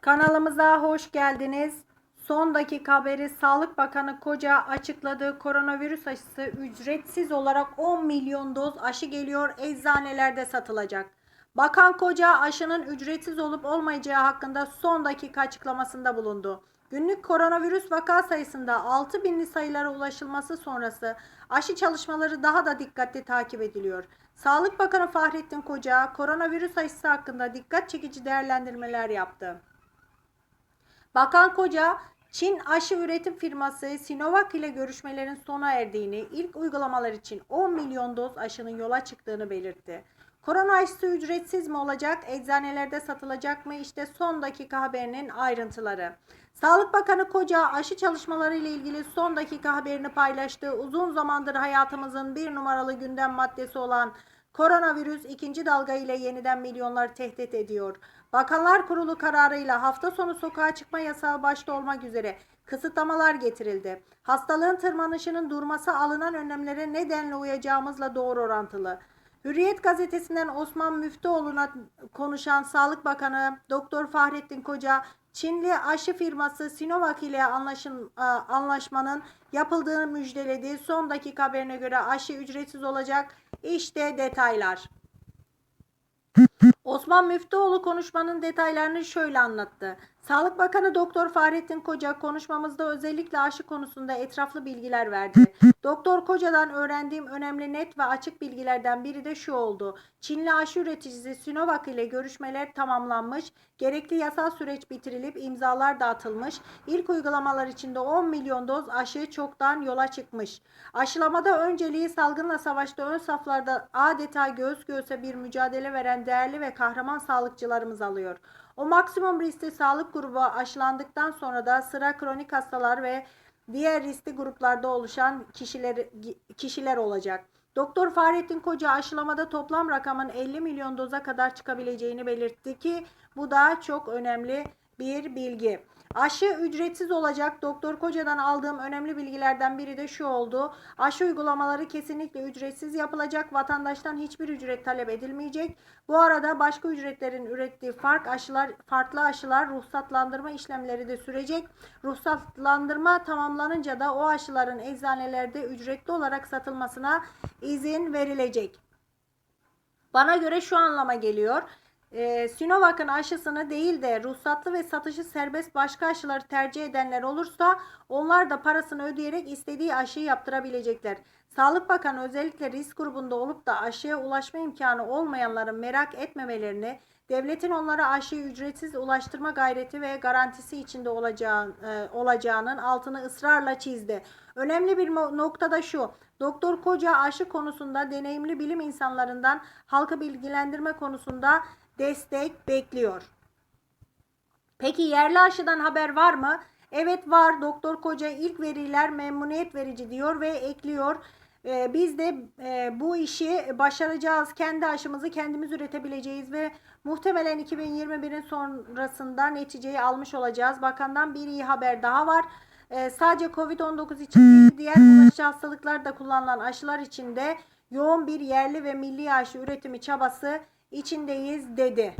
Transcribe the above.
Kanalımıza hoş geldiniz. Son dakika haberi Sağlık Bakanı Koca açıkladığı koronavirüs aşısı ücretsiz olarak 10 milyon doz aşı geliyor eczanelerde satılacak. Bakan Koca aşının ücretsiz olup olmayacağı hakkında son dakika açıklamasında bulundu. Günlük koronavirüs vaka sayısında 6 binli sayılara ulaşılması sonrası aşı çalışmaları daha da dikkatli takip ediliyor. Sağlık Bakanı Fahrettin Koca koronavirüs aşısı hakkında dikkat çekici değerlendirmeler yaptı. Bakan Koca, Çin aşı üretim firması Sinovac ile görüşmelerin sona erdiğini, ilk uygulamalar için 10 milyon doz aşının yola çıktığını belirtti. Korona aşısı ücretsiz mi olacak, eczanelerde satılacak mı? İşte son dakika haberinin ayrıntıları. Sağlık Bakanı Koca aşı çalışmaları ile ilgili son dakika haberini paylaştı. Uzun zamandır hayatımızın bir numaralı gündem maddesi olan Koronavirüs ikinci dalga ile yeniden milyonları tehdit ediyor. Bakanlar Kurulu kararıyla hafta sonu sokağa çıkma yasağı başta olmak üzere kısıtlamalar getirildi. Hastalığın tırmanışının durması alınan önlemlere nedenle uyacağımızla doğru orantılı. Hürriyet gazetesinden Osman Müftüoğlu'na konuşan Sağlık Bakanı Doktor Fahrettin Koca, Çinli aşı firması Sinovac ile anlaşın, a, anlaşmanın yapıldığını müjdeledi. Son dakika haberine göre aşı ücretsiz olacak. İşte detaylar. Osman Müftüoğlu konuşmanın detaylarını şöyle anlattı. Sağlık Bakanı Doktor Fahrettin Koca konuşmamızda özellikle aşı konusunda etraflı bilgiler verdi. Doktor Koca'dan öğrendiğim önemli net ve açık bilgilerden biri de şu oldu. Çinli aşı üreticisi Sinovac ile görüşmeler tamamlanmış, gerekli yasal süreç bitirilip imzalar dağıtılmış, ilk uygulamalar içinde 10 milyon doz aşı çoktan yola çıkmış. Aşılamada önceliği salgınla savaşta ön saflarda adeta göğüs göğüse bir mücadele veren değerli ve kahraman sağlıkçılarımız alıyor. O maksimum riskli sağlık grubu aşılandıktan sonra da sıra kronik hastalar ve diğer riskli gruplarda oluşan kişiler, kişiler olacak. Doktor Fahrettin Koca aşılamada toplam rakamın 50 milyon doza kadar çıkabileceğini belirtti ki bu da çok önemli bir bilgi. Aşı ücretsiz olacak. Doktor Koca'dan aldığım önemli bilgilerden biri de şu oldu. Aşı uygulamaları kesinlikle ücretsiz yapılacak. Vatandaştan hiçbir ücret talep edilmeyecek. Bu arada başka ücretlerin ürettiği fark aşılar, farklı aşılar ruhsatlandırma işlemleri de sürecek. Ruhsatlandırma tamamlanınca da o aşıların eczanelerde ücretli olarak satılmasına izin verilecek. Bana göre şu anlama geliyor. Ee, Sinovac'ın aşısını değil de ruhsatlı ve satışı serbest başka aşıları tercih edenler olursa onlar da parasını ödeyerek istediği aşıyı yaptırabilecekler. Sağlık Bakanı özellikle risk grubunda olup da aşıya ulaşma imkanı olmayanların merak etmemelerini, devletin onlara aşıyı ücretsiz ulaştırma gayreti ve garantisi içinde olacağı, e, olacağının altını ısrarla çizdi. Önemli bir nokta da şu. Doktor Koca aşı konusunda deneyimli bilim insanlarından halkı bilgilendirme konusunda destek bekliyor. Peki yerli aşıdan haber var mı? Evet var. Doktor Koca ilk veriler memnuniyet verici diyor ve ekliyor. Ee, biz de e, bu işi başaracağız. Kendi aşımızı kendimiz üretebileceğiz ve muhtemelen 2021'in sonrasında neticeyi almış olacağız. Bakandan bir iyi haber daha var. Ee, sadece Covid-19 için değil, diğer bulaşıcı hastalıklarda kullanılan aşılar için de yoğun bir yerli ve milli aşı üretimi çabası içindeyiz dedi.